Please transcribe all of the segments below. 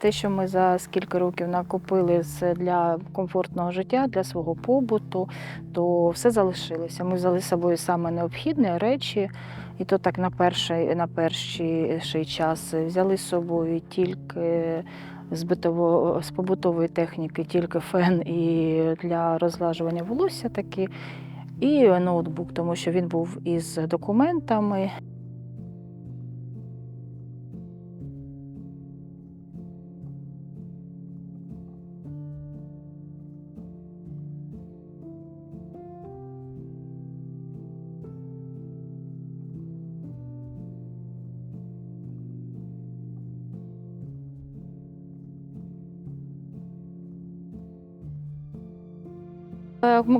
Те, що ми за скільки років накопили для комфортного життя, для свого побуту, то все залишилося. Ми взяли з собою саме необхідні речі, і то так на перший, на перший час взяли з собою тільки з, битово, з побутової техніки, тільки фен і для розлажування волосся таки, і ноутбук, тому що він був із документами.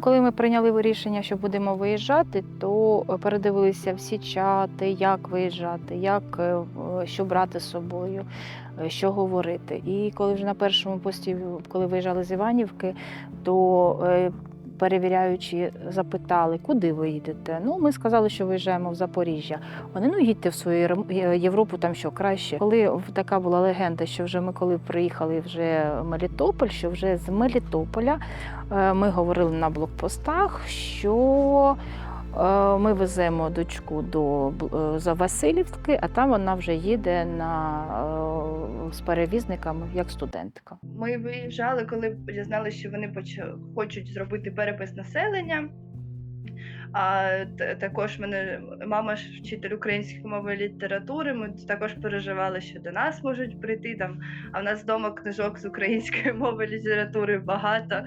Коли ми прийняли рішення, що будемо виїжджати, то е, передивилися всі чати, як виїжджати, як е, що брати з собою, е, що говорити. І коли вже на першому пості, коли виїжджали з Іванівки, то е, перевіряючи, запитали, куди ви їдете. Ну, ми сказали, що виїжджаємо в Запоріжжя. Вони ну їдьте в свою Єрем- Європу, там що краще. Коли така була легенда, що вже ми коли приїхали вже в Мелітополь, що вже з Мелітополя Е, Ми говорили на блокпостах, що е, ми веземо дочку до е, Васильівки, а там вона вже їде на, е, з перевізниками як студентка. Ми виїжджали, коли дізналися, що вони хочуть зробити перепис населення. А також мене мама ж вчитель української мови і літератури. Ми також переживали, що до нас можуть прийти там. А в нас вдома книжок з української мови і літератури багато.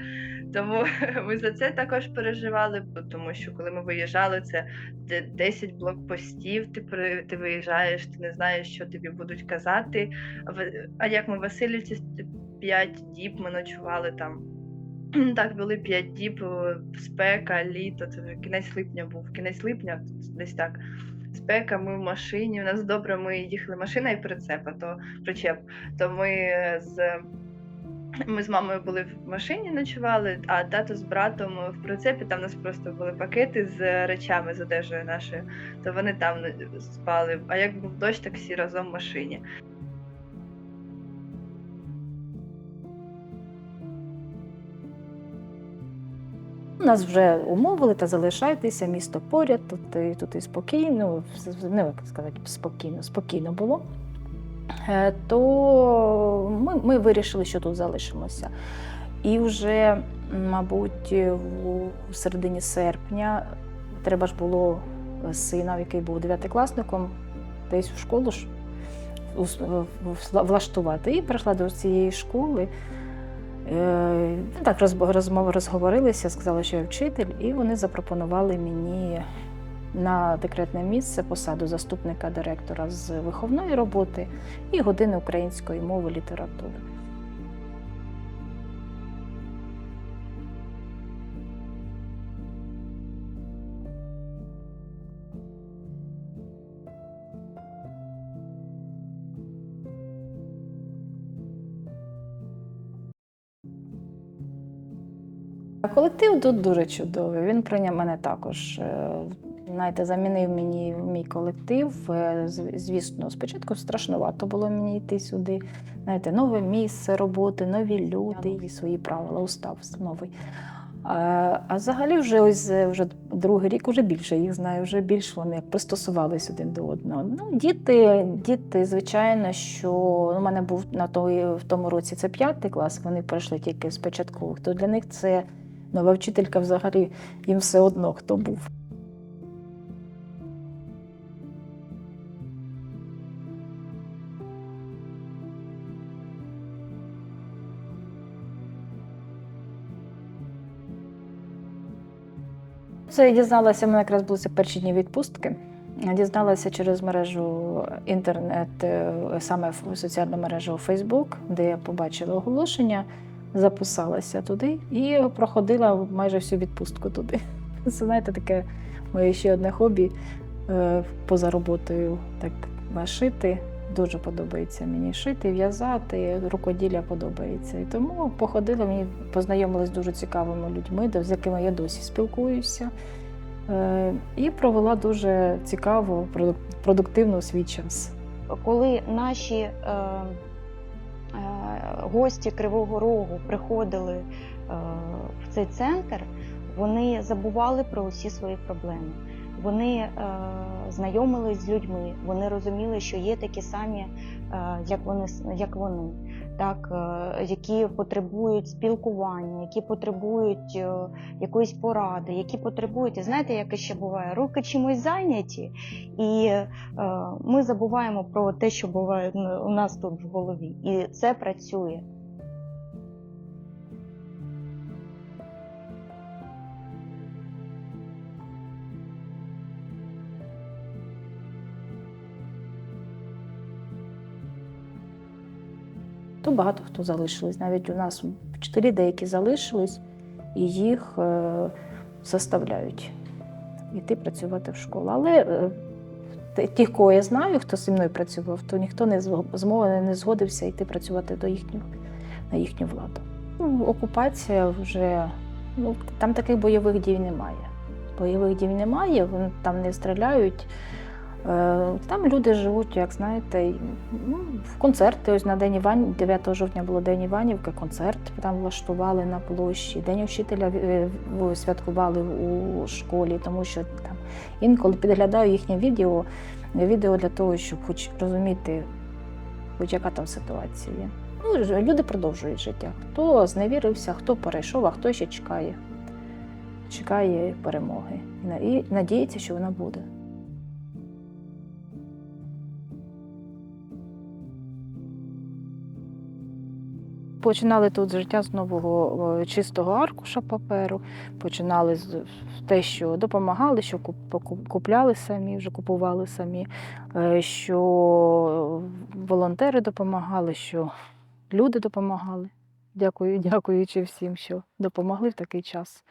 Тому ми за це також переживали. Тому що коли ми виїжджали, це де- 10 блокпостів. Ти при ти виїжджаєш, ти не знаєш, що тобі будуть казати. А як ми в Васильівці 5 діб ми ночували там. Так, були 5 діб, е, спека, літо, це кінець липня був. Кінець липня, десь так. Спека, ми в машині. У нас добре, ми їхали машина і прицеп, а то причеп. То ми з. Ми з мамою були в машині, ночували, а тато з братом в прицепі. Там у нас просто були пакети з речами з одежею нашою, то вони там е, спали. А як був дощ, так всі разом в машині. Нас вже умовили та залишайтеся, місто поряд, тут і, тут і спокійно, не як сказати, спокійно, спокійно було. Е, То ми, ми вирішили, що тут залишимося. І вже, мабуть, в середині серпня треба ж було сина, який був дев'ятикласником, десь в школу ж влаштувати. І прийшла до цієї школи. Е, ну, Так розб- розмов розговорилися, сказала, що я вчитель, і вони запропонували мені на декретне місце посаду заступника директора з виховної роботи і години української мови літератури. Колектив тут дуже чудовий. Він прийняв мене також. е, Знаєте, замінив мені мій колектив. Е, Звісно, спочатку страшнувато було мені йти сюди. Знаєте, нове місце роботи, нові люди, і свої правила, устав новий. А, а взагалі, вже ось е, вже другий рік вже більше їх знаю, вже більш вони пристосувались один до одного. Ну, діти, діти, звичайно, що ну, у мене був на той, в тому році це п'ятий клас, вони пройшли тільки з початкових, то для них це нова вчителька взагалі їм все одно хто був. Це я дізналася, в мене якраз були перші дні відпустки. Дізналася через мережу інтернет, е, саме в соціальну мережу Facebook, де я побачила оголошення, записалася туди і проходила майже всю відпустку туди. Це знаєте, таке моє ще одне хобі е, поза роботою так шити. Дуже подобається мені шити, в'язати, рукоділля подобається. І тому походила, мені познайомилась з дуже цікавими людьми, з якими я досі спілкуюся. Е, І провела дуже цікаву, продук- продуктивну свій час. коли наші е, гості Кривого Рогу приходили е, в цей центр, вони забували про усі свої проблеми. Вони е, знайомились з людьми, вони розуміли, що є такі самі, е, як вони, як вони, так, е, які потребують спілкування, які потребують е, якоїсь поради, які потребують, знаєте, як ще буває, руки чимось зайняті, і е, ми забуваємо про те, що буває у нас тут в голові. І це працює. То багато хто залишились. Навіть у нас вчителі деякі залишились, і їх е, заставляють йти працювати в школу. Але е, ті, кого я знаю, хто зі мною працював, то ніхто не зго- не згодився йти працювати до їхнього, на їхню владу. Ну, окупація вже ну, там таких бойових дій немає. Бойових дій немає, вони там не стріляють. Е, Там люди живуть, як знаєте, ну, в концерти. Ось на День Іван, 9 жовтня було День Іванівки, концерт там влаштували на площі. День вчителя е, святкували у школі, тому що там інколи підглядаю їхнє відео, відео для того, щоб хоч розуміти, хоч яка там ситуація. Ну, люди продовжують життя. Хто зневірився, хто перейшов, а хто ще чекає. Чекає перемоги і надіється, що вона буде. Починали тут життя з нового чистого аркуша паперу, починали з те, що допомагали, що куп- купляли самі, вже купували самі, е, що волонтери допомагали, що люди допомагали. Дякую, дякуючи всім, що допомогли в такий час.